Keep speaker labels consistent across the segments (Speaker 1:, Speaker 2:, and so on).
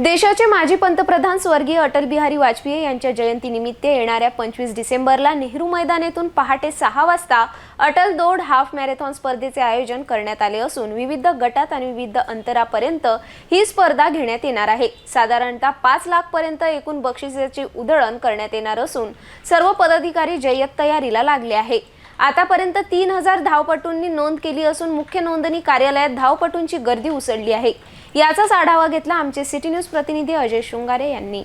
Speaker 1: देशाचे माजी पंतप्रधान स्वर्गीय अटल बिहारी वाजपेयी यांच्या जयंतीनिमित्त येणाऱ्या पंचवीस डिसेंबरला नेहरू मैदान येथून पहाटे सहा वाजता अटल दौड हाफ मॅरेथॉन स्पर्धेचे आयोजन करण्यात आले असून विविध गटात आणि विविध अंतरापर्यंत ही स्पर्धा घेण्यात येणार आहे. साधारणतः पाच लाखपर्यंत एकूण बक्षिसाची उधळण करण्यात येणार असून सर्व पदाधिकारी जय्यत तयारीला लागले आहे. आतापर्यंत तीन हजार धावपटूंनी नोंद केली असून मुख्य नोंदणी कार्यालयात धावपटूंची गर्दी उसळली आहे. याचाच आढावा घेतला आमचे सिटी न्यूज प्रतिनिधी अजय शृंगारे यांनी.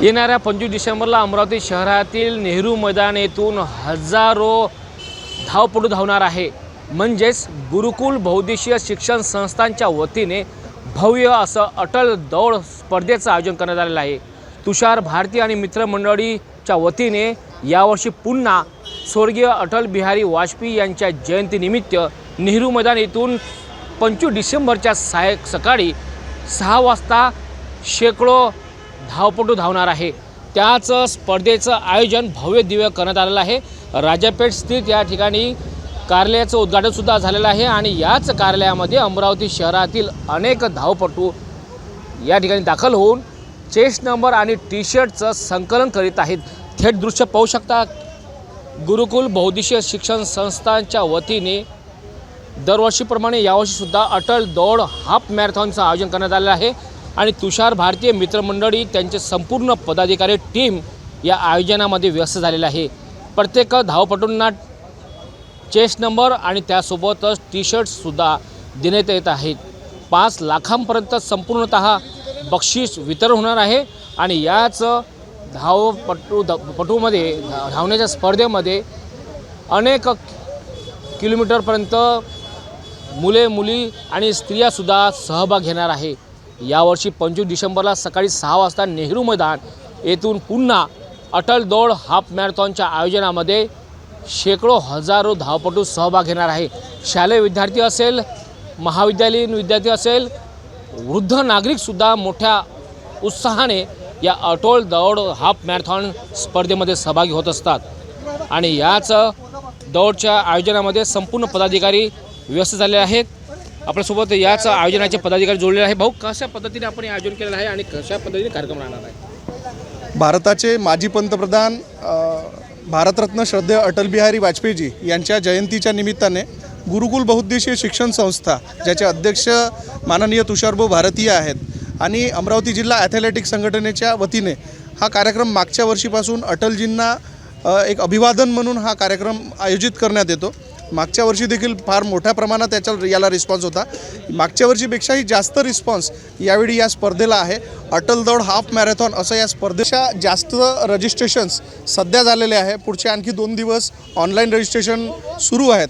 Speaker 2: येणाऱ्या पंचवीस डिसेंबरला अमरावती शहरातील नेहरू मैदान येथून हजारो धावपटू धावणार आहे. म्हणजेच गुरुकुल बहुद्देशीय शिक्षण संस्थांच्या वतीने भव्य असं अटल दौड स्पर्धेचं आयोजन करण्यात आलेलं आहे. तुषार भारती आणि मित्रमंडळीच्या वतीने यावर्षी पुन्हा स्वर्गीय अटल बिहारी वाजपेयी यांच्या जयंतीनिमित्त नेहरू मैदान येथून पंचवीस डिसेंबरच्या साय सकाळी सहा वाजता शेकडो धावपटू धावणार आहे. त्याच स्पर्धेचं आयोजन भव्य दिव्य करण्यात आलेलं आहे. राजापेठ स्थित या ठिकाणी कार्यालयाचं उद्घाटनसुद्धा झालेलं आहे आणि याच कार्यालयामध्ये अमरावती शहरातील अनेक धावपटू या ठिकाणी दाखल होऊन चेस्ट नंबर आणि टी शर्टचं संकलन करीत आहेत. थेट दृश्य पाहू शकता गुरुकुल बहुद्देशीय शिक्षण संस्थांच्या वतीने दरवर्षीप्रमाणे यावर्षीसुद्धा अटल दौड हाफ मॅरेथॉनचं आयोजन करण्यात आलेलं आहे. आणि तुषार भारतीय मित्रमंडळी त्यांचे संपूर्ण पदाधिकारी टीम या आयोजनामध्ये व्यस्त झालेलं आहे. प्रत्येक धावपटूंना चेस्ट नंबर आणि त्यासोबतच टी शर्ट्ससुद्धा देण्यात येत आहेत. पाच लाखांपर्यंत संपूर्णत बक्षीस वितरण होणार आहे आणि याच धावपटू ध पटूमध्ये धावण्याच्या स्पर्धेमध्ये अनेक किलोमीटरपर्यंत मुले मुली आणि स्त्रियासुद्धा सहभाग घेणार आहे. यावर्षी पंचवीस डिसेंबरला सकाळी सहा वाजता नेहरू मैदान येथून पुन्हा अटल दौड हाफ मॅरेथॉनच्या आयोजनामध्ये शेकडो हजारो धावपटू सहभाग घेणार आहे. शालेय विद्यार्थी असेल महाविद्यालयीन विद्यार्थी असेल वृद्ध नागरिकसुद्धा मोठ्या उत्साहाने या अटोल दौड हाफ मॅरेथॉन स्पर्धेमध्ये सहभागी होत असतात. आणि याच दौडच्या आयोजनामध्ये संपूर्ण पदाधिकारी व्यस्त झाले आहेत. आपल्यासोबत याच आयोजनाचे पदाधिकारी जोडलेले आहे भाऊ कशा पद्धतीने आपण हे आयोजन केलेलं आहे आणि कशा पद्धतीने कार्यक्रम राहणार आहे?
Speaker 3: भारताचे माजी पंतप्रधान भारतरत्न श्रद्धे अटल बिहारी वाजपेयीजी यांच्या जयंतीच्या निमित्ताने गुरुकुल बहुद्देशीय शिक्षण संस्था ज्याचे अध्यक्ष माननीय तुषारभाऊ भारतीय आहेत आणि अमरावती जिल्हा ॲथलेटिक संघटनेच्या वतीने हा कार्यक्रम मागच्या वर्षीपासून अटलजींना एक अभिवादन म्हणून हा कार्यक्रम आयोजित करण्यात येतो. मागच्या वर्षी देखील फार मोठ्या प्रमाणात त्याच्या याला रिस्पॉन्स होता. मागच्या वर्षीपेक्षाही जास्त रिस्पॉन्स यावेळी या स्पर्धेला आहे. अटल दौड हाफ मॅरेथॉन असं या स्पर्धेच्या जास्त रजिस्ट्रेशन्स सध्या झालेले आहे. पुढचे आणखी दोन दिवस ऑनलाईन रजिस्ट्रेशन सुरू आहेत.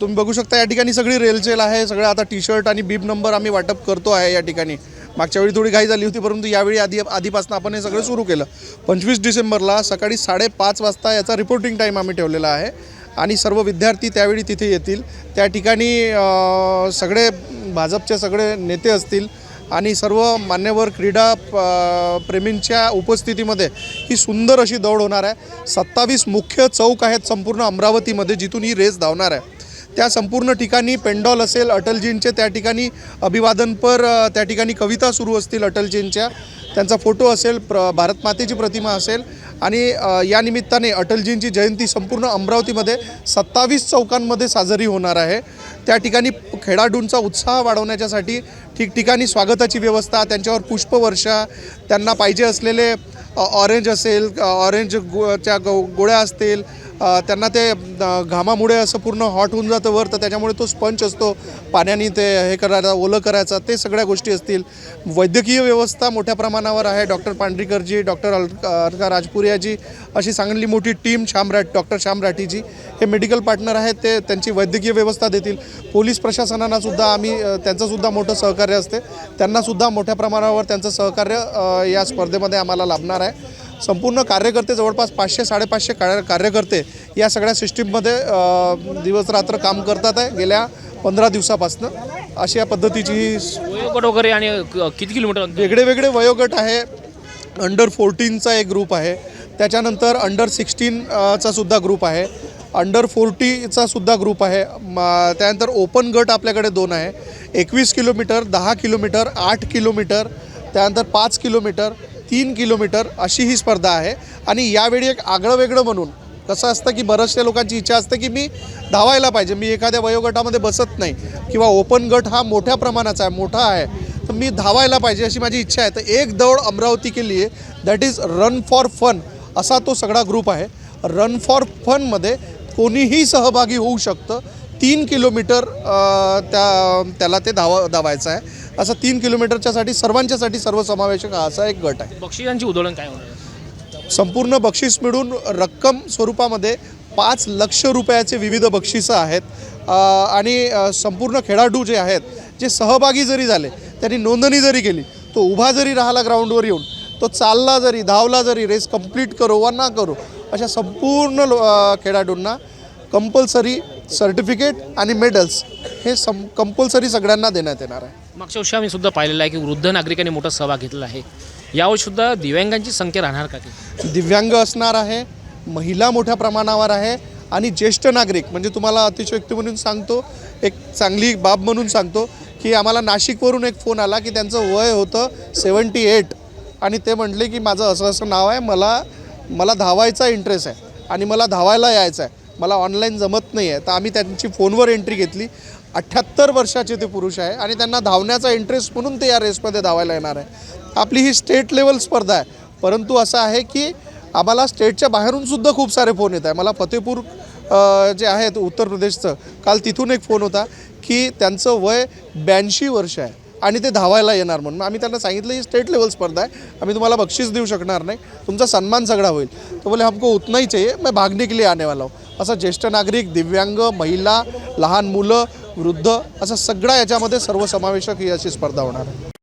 Speaker 3: तुम्ही बघू शकता या ठिकाणी सगळी रेलचेल आहे. सगळं आता टी शर्ट आणि बीब नंबर आम्ही वाटप करतो आहे या ठिकाणी. मागच्या वेळी थोडी घाई झाली होती परंतु यावेळी आधी आधीपासून आपण हे सगळं सुरू केलं. पंचवीस डिसेंबरला सकाळी साडेपाच वाजता याचा रिपोर्टिंग टाईम आम्ही ठेवलेला आहे. आणि सर्व विद्यार्थी त्यावेळी तिथे येतील. त्या ठिकाणी सगळे भाजपचे सगळे नेते असतील आणि सर्व मान्यवर क्रीडा प- प्रेमींच्या उपस्थितीमध्ये ही सुंदर अशी दौड होणार आहे. सत्तावीस मुख्य चौक आहेत संपूर्ण अमरावतीमध्ये जिथून ही रेस धावणार आहे. त्या संपूर्ण ठिकाणी पेंडॉल असेल अटलजींचे त्या ठिकाणी अभिवादनपर त्या ठिकाणी कविता सुरू असतील अटलजींच्या. त्यांचा फोटो असेल प्र भारतमातेची प्रतिमा असेल. आणि यानिमित्ताने या निमित्ताने अटलजींची जयंती संपूर्ण अमरावतीमध्ये सत्तावीस चौकांमध्ये साजरी होणार आहे. त्या ठिकाणी खेळाडूंचा उत्साह वाढवण्याच्यासाठी ठिकठिकाणी स्वागताची व्यवस्था त्यांच्यावर पुष्पवर्षा त्यांना पाहिजे असलेले ऑरेंज असेल ऑरेंज गो च्या गो गोळ्या असतील त्यांना ते घामामुळे असं पूर्ण हॉट होऊन जातं वर तर त्याच्यामुळे तो स्पंच असतो. पाण्याने ते हे करायचा ओलं करायचा ते सगळ्या गोष्टी असतील. वैद्यकीय व्यवस्था मोठ्या प्रमाणावर आहे. डॉक्टर पांढरीकरजी डॉक्टर अलका राजपुरियाजी अशी चांगली मोठी टीम शामराट डॉक्टर शामराठीजी हे मेडिकल पार्टनर आहेत. ते त्यांची वैद्यकीय व्यवस्था देतील. पोलीस प्रशासनाला सुद्धा आम्ही त्यांचंसुद्धा मोठं सहकार्य असते. त्यांनासुद्धा मोठ्या प्रमाणावर त्यांचं सहकार्य या स्पर्धेमध्ये आम्हाला लाभणार आहे. संपूर्ण कार्यकर्ते जवळपास पाचशे साडेपाचशे कार्य कार्यकर्ते या सगळ्या सिस्टीममध्ये दिवस रात्र काम करतात आहे. गेल्या पंधरा दिवसापासून अशी या पद्धतीची
Speaker 2: वयोगट वगैरे आणि किती किलोमीटर
Speaker 3: वेगळे वेगळे वयोगट आहे. अंडर फोर्टीनचा एक ग्रुप आहे. त्याच्यानंतर अंडर सिक्स्टीन चा सुद्धा ग्रुप आहे. अंडर फोर्टीचा सुद्धा ग्रुप आहे. त्यानंतर ओपन गट आपल्याकडे दोन आहे. एकवीस किलोमीटर दहा किलोमीटर आठ किलोमीटर त्यानंतर पाच किलोमीटर तीन किलोमीटर अशी ही स्पर्धा आहे. आणि यावेळी एक आगळं वेगळं म्हणून कसं असतं की बऱ्याचशा लोकांची इच्छा असते की मी धावायला पाहिजे. मी एखाद्या वयोगटामध्ये बसत नाही किंवा ओपन गट हा मोठ्या प्रमाणाचा आहे मोठा आहे तर मी धावायला पाहिजे अशी माझी इच्छा आहे. तर एक दौड अमरावती के लिए that is run for fun असा तो सगळा ग्रुप आहे. रन फॉर फनमध्ये कोणीही सहभागी होऊ शकतं. तीन किलोमीटर त्या त्याला ते धावा धावायचं आहे. असं तीन किलोमीटरच्यासाठी सर्वांच्यासाठी सर्वसमावेशक हा असा एक गट आहे.
Speaker 2: बक्षिसांची उधळण काय होणार?
Speaker 3: संपूर्ण बक्षीस मिळून रक्कम स्वरूपामध्ये पाच लक्ष रुपयाचे विविध बक्षिसं आहेत. आणि संपूर्ण खेळाडू जे आहेत जे सहभागी जरी झाले त्यांनी नोंदणी जरी केली तो उभा जरी राहिला ग्राउंडवर येऊन तो चालला जरी धावला जरी रेस कंप्लीट करो वा ना करो अशा संपूर्ण खेळाडूंना कंपल्सरी सर्टिफिकेट आणि मेडल्स हे सम कंपल्सरी सगळ्यांना देण्यात येणार आहे.
Speaker 2: मागच्या वर्षी आम्ही सुद्धा पाहिलेलं आहे की वृद्ध नागरिकांनी मोठा सहभाग घेतलेला आहे. यावर्षी सुद्धा दिव्यांगांची संख्या राहणार का की?
Speaker 3: दिव्यांग असणार आहे महिला मोठ्या प्रमाणावर आहे आणि ज्येष्ठ नागरिक म्हणजे तुम्हाला अतिशयोक्ती म्हणून सांगतो एक चांगली बाब म्हणून सांगतो की आम्हाला नाशिकवरून एक फोन आला की त्यांचं वय होतं सेवन्टी एट आणि ते म्हटले की माझं असं असं नाव आहे मला मला धावायचा इंटरेस्ट आहे आणि मला धावायला यायचं आहे. मला ऑनलाईन जमत नाही आहे तर आम्ही त्यांची फोनवर एंट्री घेतली. सत्तर वर्षाचे ते पुरुष आहे आणि त्यांना धावण्याचा इंटरेस्ट म्हणून ते या रेसमध्ये धावायला येणार आहे. आपली ही स्टेट लेवल स्पर्धा आहे. परंतु असं आहे की आम्हाला स्टेटच्या बाहेरून सुद्धा खूप सारे फोन येत आहे. मला फतेपूर जे आहेत उत्तर प्रदेशचं काल तिथून एक फोन होता की त्यांचं वय ब्याऐंशी वर्ष आहे आणि ते धावायला येणार म्हणून. आम्ही त्यांना सांगितलं ही स्टेट लेवल स्पर्धा आहे. आम्ही तुम्हाला बक्षीस देऊ शकणार नाही. तुमचा सन्मान सगळा होईल. तो बोले हमको उतना ही चाहिए. मैं भागने के लिए आने वाला हूँ. असं ज्येष्ठ नागरिक दिव्यांग महिला लहान मुलं वृद्ध असा सगळा याच्यामध्ये सर्वसमावेशक ही अशी स्पर्धा होणार आहे.